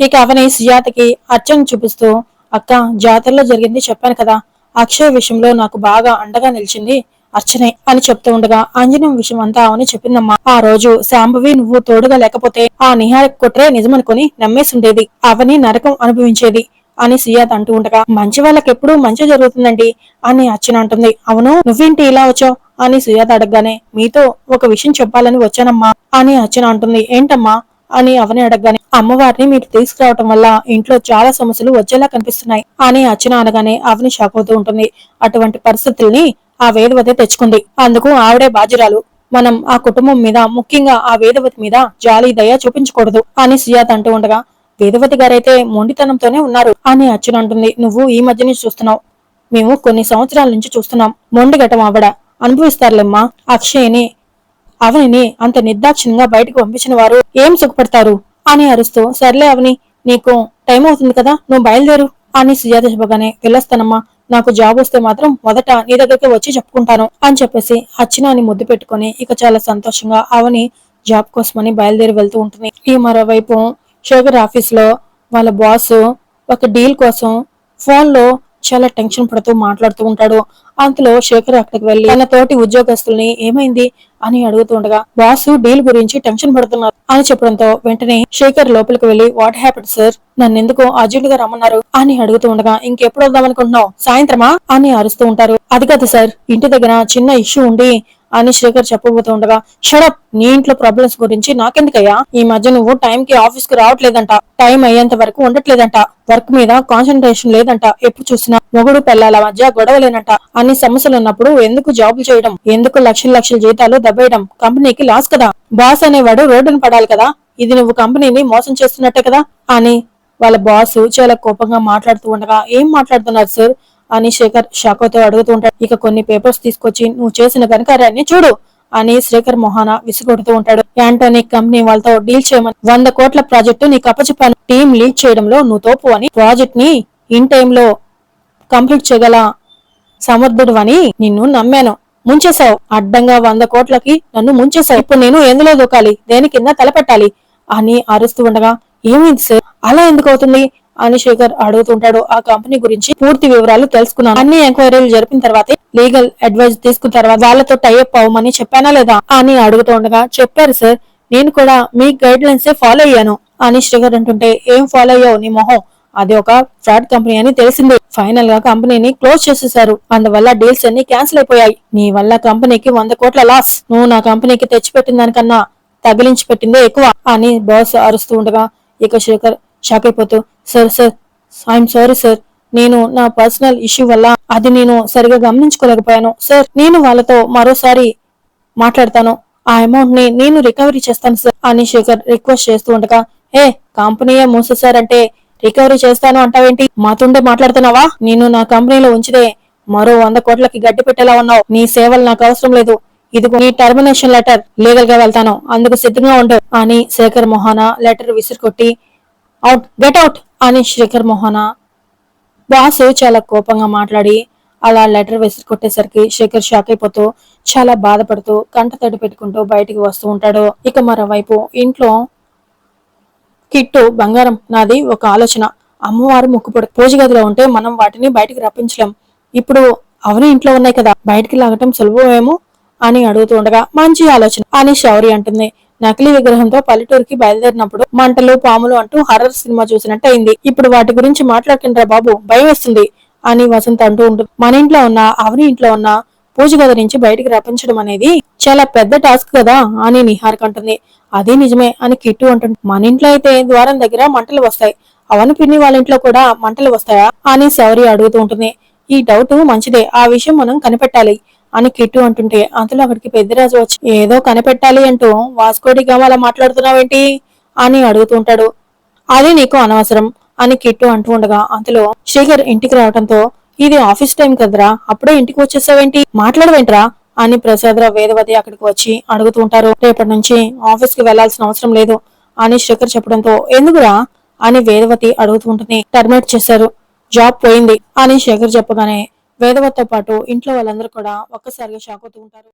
ఇక అవని సుజాతకి అర్చన చూపిస్తూ అక్క జాతరలో జరిగింది చెప్పాను కదా అక్షయ్ విషయంలో నాకు బాగా అండగా నిలిచింది అర్చనే అని చెప్తూ ఉండగా ఆంజనేయం విషయం అంతా అవని చెప్పిందమ్మా. ఆ రోజు శాంభవి నువ్వు తోడుగా లేకపోతే ఆ నిహారిక కుట్రే నిజమనుకుని నమ్మేసుండేది. అవని నరకం అనుభవించేది అని సుజాత అంటూ ఉండగా మంచి వాళ్ళకి ఎప్పుడూ మంచి జరుగుతుందండి అని అర్చన అంటుంది. అవును నువ్వేంటి ఇలా వచ్చావు? అని సుజాత అడగగానే మీతో ఒక విషయం చెప్పాలని వచ్చానమ్మా అని అర్చన అంటుంది. ఏంటమ్మా అని అవని అడగగానే అమ్మవారిని మీరు తీసుకురావటం వల్ల ఇంట్లో చాలా సమస్యలు వచ్చేలా కనిపిస్తున్నాయి అని అర్చన అనగానే అవని షాక్ అవుతూ ఉంటుంది. అటువంటి పరిస్థితుల్ని ఆ వేదవతి తెచ్చుకుంది. అందుకు ఆవిడే బాధ్యురాలు. మనం ఆ కుటుంబం మీద ముఖ్యంగా ఆ వేదవతి మీద జాలి దయ చూపించకూడదు అని సుజాత అంటూ ఉండగా వేదవతి గారైతే మొండితనంతోనే ఉన్నారు అని అర్చన అంటుంది. నువ్వు ఈ మధ్యనే చూస్తున్నావు. మేము కొన్ని సంవత్సరాల నుంచి చూస్తున్నాం. మొండిగటం ఆవిడ. అనుభవిస్తారులేమ్మా. అక్షయ్ని అవనిని అంత నిర్దాక్షిణ్యంగా బయటకు పంపించిన వారు ఏం సుఖపడతారు? అని అరుస్తూ సర్లే అవని నీకు టైం అవుతుంది కదా నువ్వు బయలుదేరు అని సుజాత చెప్పగానే వెళ్ళొస్తానమ్మా నాకు జాబ్ వస్తే మాత్రం మొదట నీ దగ్గరికి వచ్చి చెప్పుకుంటాను అని చెప్పేసి అచ్చినాని ముద్దు పెట్టుకుని ఇక చాలా సంతోషంగా అవని జాబ్ కోసమని బయలుదేరి వెళ్తూ ఉంటుంది. ఈ మరోవైపు షుగర్ ఆఫీస్లో వాళ్ళ బాస్ ఒక డీల్ కోసం ఫోన్లో చాలా టెన్షన్ పడుతూ మాట్లాడుతూ ఉంటాడు. అంతలో శేఖర్ అక్కడికి వెళ్ళి తన తోటి ఉద్యోగస్తుల్ని ఏమైంది అని అడుగుతూ ఉండగా బాసు డీల్ గురించి టెన్షన్ పడుతున్నారు అని చెప్పడంతో వెంటనే శేఖర్ లోపలికి వెళ్ళి వాట్ హ్యాపెడ్ సార్? నన్ను ఎందుకు అర్జెంట్గా రమ్మన్నారు? అని అడుగుతూ ఉండగా ఇంకెప్పుడు వద్దాం అనుకుంటున్నావు? సాయంత్రమా? అని అరుస్తూ ఉంటారు. అది కాదు సార్ ఇంటి దగ్గర చిన్న ఇష్యూ ఉండి అని శేఖర్ చెప్పబోతూ ఉండగా షడప్ నీ ఇంట్లో ప్రాబ్లమ్స్ గురించి నాకెందుకయ్యా? ఈ మధ్య నువ్వు టైం కి ఆఫీస్కి రావట్లేదంట. టైం అయ్యేంత వరకు ఉండట్లేదంట. వర్క్ మీద కాన్సన్ట్రేషన్ లేదంట. ఎప్పుడు చూసినా మొగుడు పెళ్ళాల మధ్య గొడవలేనంట. అన్ని సమస్యలు ఉన్నప్పుడు ఎందుకు జాబులు చేయడం? ఎందుకు లక్షల లక్షల జీతాలు దబ్బేయడం? కంపెనీకి లాస్ కదా. బాస్ అనేవాడు రోడ్డును పడాలి కదా. ఇది నువ్వు కంపెనీని మోసం చేస్తున్నట్టే కదా అని వాళ్ళ బాస్ చాలా కోపంగా మాట్లాడుతూ ఉండగా ఏం మాట్లాడుతున్నారు సార్ అని శేఖర్ షాకోతో అడుగుతూ ఉంటాడు. ఇక కొన్ని పేపర్స్ తీసుకొచ్చి నువ్వు చేసిన కనకార్యాన్ని చూడు అని శ్రీకర్ మొహాన విసుగొడుతూ ఉంటాడు. యాంటోనీ కంపెనీ వాళ్ళతో డీల్ చేయమని వంద కోట్ల ప్రాజెక్టు నీకు అప్పచెప్పాను. టీం లీడ్ చేయడంలో నువ్వు తోపు అని ప్రాజెక్ట్ని ఇన్ టైంలో కంప్లీట్ చేయగల సమర్థుడు అని నిన్ను నమ్మాను. ముంచేశావు. అడ్డంగా వంద కోట్లకి నన్ను ముంచేశావు. ఇప్పుడు నేను ఎందులో దూకాలి? దేని కింద తలపెట్టాలి అని అరుస్తూ ఉండగా ఏమైంది సార్? అలా ఎందుకు అవుతుంది? అని శేఖర్ అడుగుతుంటాడు. ఆ కంపెనీ గురించి పూర్తి వివరాలు తెలుసుకున్నాను అన్ని ఎంక్వైరీలు జరిపిన తర్వాత లీగల్ అడ్వైజ్ తీసుకున్న తర్వాత వాళ్ళతో టైఅప్ అవ్వమని చెప్పానా లేదా అని అడుగుతూ ఉండగా చెప్పారు సార్ నేను కూడా మీ గైడ్ లైన్స్ ఫాలో అయ్యాను. అని శ్రీకర్ అంటుంటే ఏం ఫాలో అయ్యావు నీ మొహం? అది ఒక ఫ్రాడ్ కంపెనీ అని తెలిసింది. ఫైనల్గా కంపెనీని క్లోజ్ చేసేశారు. అందువల్ల డీల్స్ అన్ని క్యాన్సిల్ అయిపోయాయి. నీ వల్ల కంపెనీకి వంద కోట్ల లాస్ నువ్వు నా కంపెనీకి తెచ్చిపెట్టిన దానికన్నా తగిలించి పెట్టిందే ఎక్కువ అని బాస్ అరుస్తూ ఉండగా ఇక శేఖర్ షాక్ అయిపోతూ sir sir I'm sorry sir. నేను నా పర్సనల్ ఇష్యూ వల్ల అది నేను సరిగా గమనించుకోలేకపోయాను. సార్ నేను వాళ్ళతో మరోసారి మాట్లాడతాను. ఆ అమౌంట్ని నేను రికవరీ చేస్తాను సార్ అని శేఖర్ రిక్వెస్ట్ చేస్తూ ఉండగా ఏ కంపెనీయే మూసేశారంటే రికవరీ చేస్తాను అంటావేంటి? మాతుండే మాట్లాడుతున్నావా? నేను నా కంపెనీలో ఉంచితే మరో వంద కోట్లకి గడ్డి పెట్టేలా ఉన్నావు. నీ సేవలు నాకు అవసరం లేదు. ఇదిగో నీ టర్మినేషన్ లెటర్ లీగల్గా వెళ్తాను. అందుకు సిద్ధంగా ఉండు అని శేఖర్ మొహానా లెటర్ విసిరికొట్టి అవుట్ గెట్ అవుట్ అని శేఖర్ మోహన. బాసు చాలా కోపంగా మాట్లాడి అలా లెటర్ విసిరి కొట్టేసరికి శేఖర్ షాక్ అయిపోతూ చాలా బాధపడుతూ కంట తడి పెట్టుకుంటూ బయటికి వస్తూ ఉంటాడు. ఇక మరోవైపు ఇంట్లో కిట్టు బంగారం నాది ఒక ఆలోచన. అమ్మవారు ముక్కుపొడి పూజ గదిలో ఉంటే మనం వాటిని బయటికి రప్పించలేం. ఇప్పుడు అవని ఇంట్లో ఉన్నాయి కదా బయటికి లాగటం సులభమేమో అని అడుగుతూ ఉండగా మంచి ఆలోచన అని శౌరి అంటుంది. నకిలీ విగ్రహంతో పల్లెటూరుకి బయలుదేరినప్పుడు మంటలు పాములు అంటూ హర్రర్ సినిమా చూసినట్టు అయింది ఇప్పుడు వాటి గురించి మాట్లాడుకుంటారా బాబు భయం వేస్తుంది అని వసంత్ అంటూ ఉంటుంది మన ఇంట్లో ఉన్న అవని ఇంట్లో ఉన్న పూజ గది నుంచి బయటికి రప్పించడం అనేది చాలా పెద్ద టాస్క్ కదా అని నిహారిక అంటుంది. అదే నిజమే అని కిట్టు అంటుంది మన ఇంట్లో అయితే ద్వారం దగ్గర మంటలు వస్తాయి. అవని పిన్ని వాళ్ళ ఇంట్లో కూడా మంటలు వస్తాయా అని శౌరి అడుగుతూ ఉంటుంది. ఈ డౌట్ మంచిదే. ఆ విషయం మనం కనిపెట్టాలి. అని కిట్టు అంటుంటే అంతలో అక్కడికి పెద్దరాజు వచ్చి ఏదో కనిపెట్టాలి అంటూ వాస్కోడి గమాల మాట్లాడుతున్నావేంటి? అని అడుగుతుంటాడు. అది నీకు అనవసరం అని కిట్టు అంటూ ఉండగా అంతలో శేఖర్ ఇంటికి రావడంతో ఇది ఆఫీస్ టైం కదరా అప్పుడే ఇంటికి వచ్చేసావేంటి? మాట్లాడవేంట్రా? అని ప్రసాదరావు వేదవతి అక్కడికి వచ్చి అడుగుతూ ఉంటారు రేపటి నుంచి ఆఫీస్కి వెళ్ళాల్సిన అవసరం లేదు అని శేఖర్ చెప్పడంతో ఎందుకురా? అని వేదవతి అడుగుతూ ఉంటుంది. టర్మినేట్ చేశారు. జాబ్ పోయింది అని శేఖర్ చెప్పగానే వేదవతో పాటు ఇంట్లో వాళ్ళందరూ కూడా ఒక్కసారిగా షాక్ అవుతూ ఉంటారు.